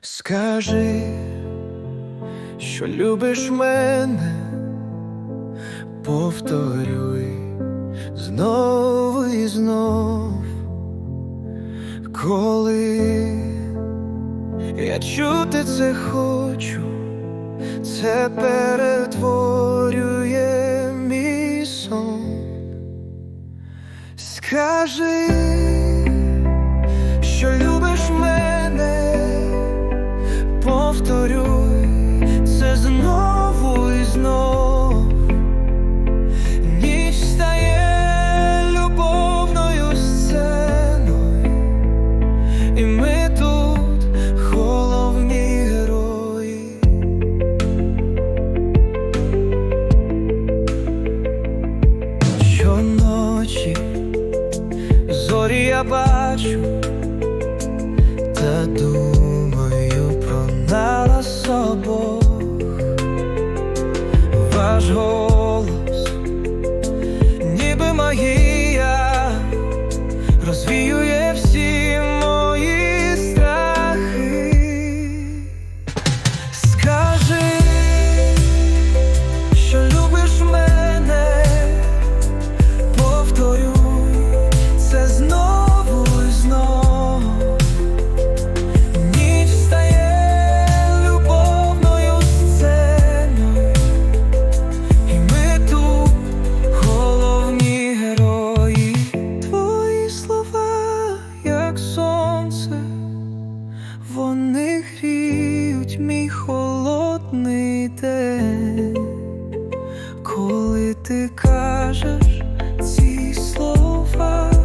Скажи, що любиш мене, повторюй знову і знов, коли я чути це хочу, це перетворює мій сон. Скажи. abaixo tá da dor. ти кажеш ці слова.